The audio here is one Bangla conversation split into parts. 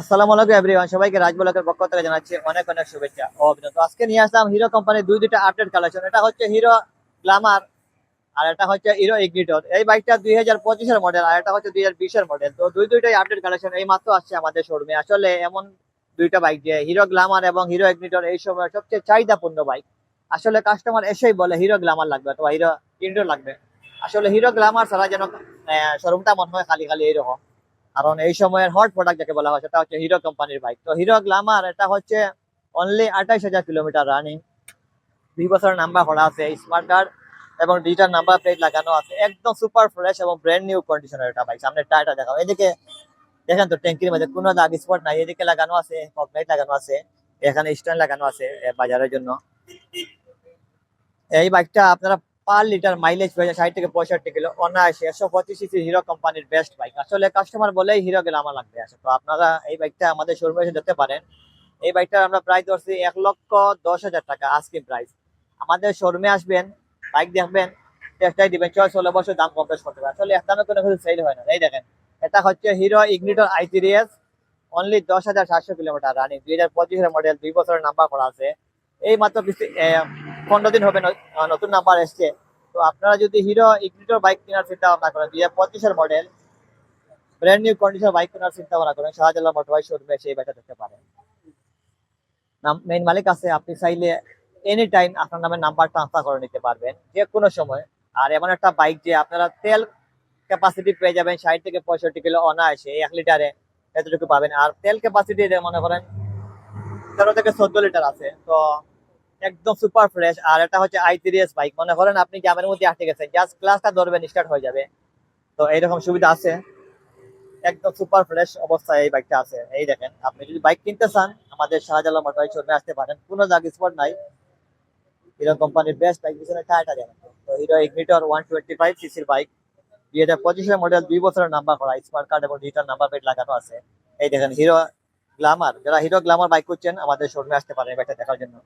আসসালামু আলাইকুম এভরিওয়ান, সবাইকে পক্ষ থেকে জানাচ্ছি অনেক অনেক শুভেচ্ছা ও অভিনন্দন। আজকে নিয়ে আসলাম হিরো কোম্পানির দুই আপডেট কালেকশন এটা হচ্ছে হিরো গ্লামার আর এটা হচ্ছে হিরো ইগনিটর এই বাইকটা দুই মডেল আর এটা হচ্ছে দুই মডেল তো দুই দুইটাই আপডেট কালেকশন এই মাত্র আসছে আমাদের শোরুমে আসলে এমন দুইটা বাইক যে হিরো গ্লামার এবং হিরো ইগনিটর এই সময় সবচেয়ে চাহিদাপূর্ণ বাইক আসলে কাস্টমার এসেই বলে হিরো গ্লামার লাগবে অথবা হিরো ইগনিটর লাগবে। আসলে হিরো গ্লামার ছাড়া যেন শোরুমটা মনে হয় খালি খালি এইরকম। কারণ এই সময়ের হট প্রোডাক্ট যাকে বলা হয়, সেটা হচ্ছে হিরো কোম্পানির বাইক তো হিরো গ্লামার এটা হচ্ছে অনলি আঠাইশ হাজার কিলোমিটার রানিং দুই বছর নাম্বার করা আছে স্মার্ট কার্ড এবং ডিজিটাল নাম্বার প্লেট লাগানো আছে। একদম সুপার ফ্রেশ এবং ব্র্যান্ড নিউ কন্ডিশনের এটা বাইক সামনে টায়ারটা দেখাও। এদিকে দেখেন তো, ট্যাঙ্কির মধ্যে কোনো দাগ স্পট নাই। এদিকে লাগানো আছে লাইট লাগানো আছে, এখানে স্ট্যান্ড লাগানো আছে বাজারের জন্য। এই বাইকটা আপনারা পার লিটার মাইলেজ পেয়ে ষাট থেকে পঁয়ষট্টি কিলো। অনায়াসে একশো পঁচিশ সিসি হিরো কোম্পানির বেস্ট বাইক আসলে কাস্টমার বলেই হিরো গেলে আমার লাগবে। আসে তো আপনারা এই বাইকটা আমাদের শোরুমে এসে দেখতে পারেন। এই বাইকটা আমরা প্রাইস ধরছি এক লক্ষ দশ হাজার টাকা আজকে প্রাইস আমাদের শোরুমে আসবেন বাইক দেখবেন চেষ্টাই দিবেন, ছয় ষোলো বছর দাম কম বেশ করতে পারে। আসলে এক দামে কোনো কিছু সেল হয় না। এই দেখেন, এটা হচ্ছে Hero Ignitor I series only দশ হাজার সাতশো কিলোমিটার রানিং দুই হাজার পঁচিশের মডেল দুই বছরের নাম্বার করা আছে। এই মাত্র পনেরো দিন হবে নতুন নাম্বার এসছে। তো আপনারা যদি হিরো ইগনিটর বাইক কেনার চিন্তা ভাবনা করেন, দুই হাজার model brand new condition bike কেনার চিন্তা ভাবনা করেন, শাহজালাল মোটরবাইক শোরুমে সেই বাইকটা দেখতে পারেন। মেইন মালিক আছে, আপনি চাইলে এনি টাইম আপনার নামে নাম্বার ট্রান্সফার করে নিতে পারবেন যে কোনো সময়। আর এমন একটা বাইক যে আপনারা তেল ক্যাপাসিটি পেয়ে যাবেন, ষাট থেকে পঁয়ষট্টি কিলো অনায়াসে, এক লিটারে এতটুকু পাবেন। আর তেল ক্যাপাসিটি মনে করেন তেরো থেকে চোদ্দ লিটার আছে, তো একদম সুপার ফ্রেশ আর এটা হচ্ছে আই সিরিয়াস বাইক মনে করেন আপনি গ্রামের মধ্যে আটকে গেছেন জাস্ট ক্লাসটা ধরবেন স্টার্ট হয়ে যাবে। তো এইরকম সুবিধা আছে। একদম সুপার ফ্রেশ অবস্থায় এই বাইকটা আছে। এই দেখেন, আপনি যদি বাইক কিনতে চান, আমাদের শাহজালাল মোটরবাইক শোরুমে আসতে পারেন। কোনো জায়গা স্পট নাই। হিরো কোম্পানির বেস্ট বাইক পিছনে টায়ারটা দেখেন। তো Hero Ignitor one twenty five সিসির বাইক দুই হাজার পঁচিশের মডেল দুই বছরের নাম্বার করা। স্মার্ট কার্ড এবং ডিজিটাল নাম্বার প্লেট লাগানো আছে। এই দেখেন, হিরো গ্লামার যারা হিরো গ্লামার বাইক করছেন আমাদের শোরুমে আসতে পারেন বাইকটা দেখার জন্য।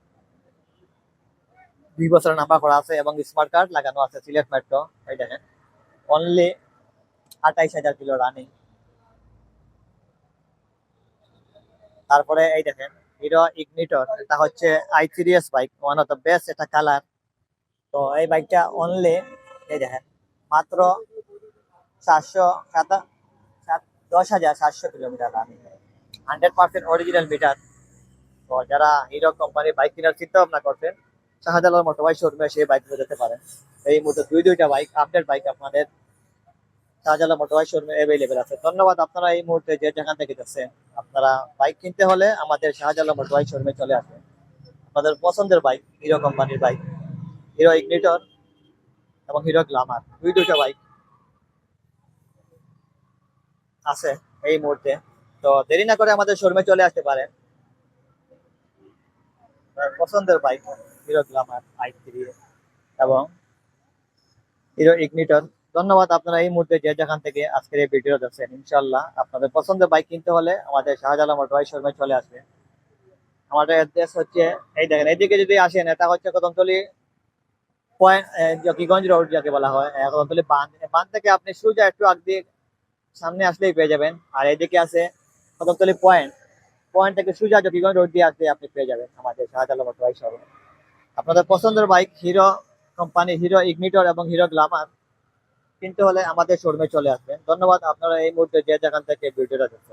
দুই বছরের নাম্বার করা আছে এবং স্মার্ট কার্ড লাগানো আছে, সিলেট মেট্রো এই দেখেন। অনলি আঠাইশ হাজার কিলো রানিং তারপরে এই দেখেন হিরো ইগনিটর এটা হচ্ছে I series bike one of the best এটা কালার তো এই বাইকটা অনলি এই দেখেন, মাত্র সাতশো সাতা সাত দশ হাজার সাতশো kilometre running hundred percent original meter তো যারা হিরো কোম্পানির বাইক কেনার চিন্তা ভাবনা করছেন শাহজালাল মোটরবাইক শোরুমে সেই বাইকগুলো যেতে পারেন। এই মুহূর্তে দুই, দুইটা বাইক আপডেট বাইক আপনাদের শাহজালাল মোটরবাইক শোরুমে অ্যাভেলেবেল আছে। ধন্যবাদ আপনারা এই মুহূর্তে যে যেখান থেকে দেখছেন। আপনারা বাইক কিনতে হলে আমাদের শাহজালাল মোটরবাইক শোরুমে চলে আসবেন। আপনাদের পছন্দের বাইক হিরো কোম্পানির বাইক হিরো ইগনিটর এবং হিরো গ্লামার দুই, দুইটা বাইক আছে এই মুহূর্তে। তো দেরি না করে আমাদের শোরুমে চলে আসতে পারেন। পছন্দের বাইক। হিরো গ্লামার আই এবং হিরো ইগনিটর ধন্যবাদ আপনারা এই মুহূর্তে যে যেখান থেকে আজকের এই ভিডিও দেখছেন। ইনশাল্লাহ আপনাদের পছন্দের বাইক কিনতে হলে আমাদের শাহজালাল মোটরবাইক শোরুমে চলে আসবে। আমাদের অ্যাড্রেস হচ্ছে, এই দেখেন এইদিকে যদি আসেন, এটা হচ্ছে কদমতলি পয়েন্ট জকিগঞ্জ রোড যাকে বলা হয় কদমতলি বাঁধ। বাঁধ থেকে আপনি সোজা একটু আগ দিয়ে সামনে আসলেই পেয়ে যাবেন। আর এদিকে আছে কদমতলি পয়েন্ট পয়েন্ট থেকে সোজা জকিগঞ্জ রোড দিয়ে আসলে আপনি পেয়ে যাবেন আমাদের শাহজালাল মোটরবাইক শোরুম। আপনাদের পছন্দের bike Hero company Hero Ignitor এবং হিরো গ্লামার কিনতে হলে আমাদের শোরুমে চলে আসবেন। ধন্যবাদ, আপনারা এই মুহূর্তে যে যেখান থেকে ভিডিওটা দেখছেন।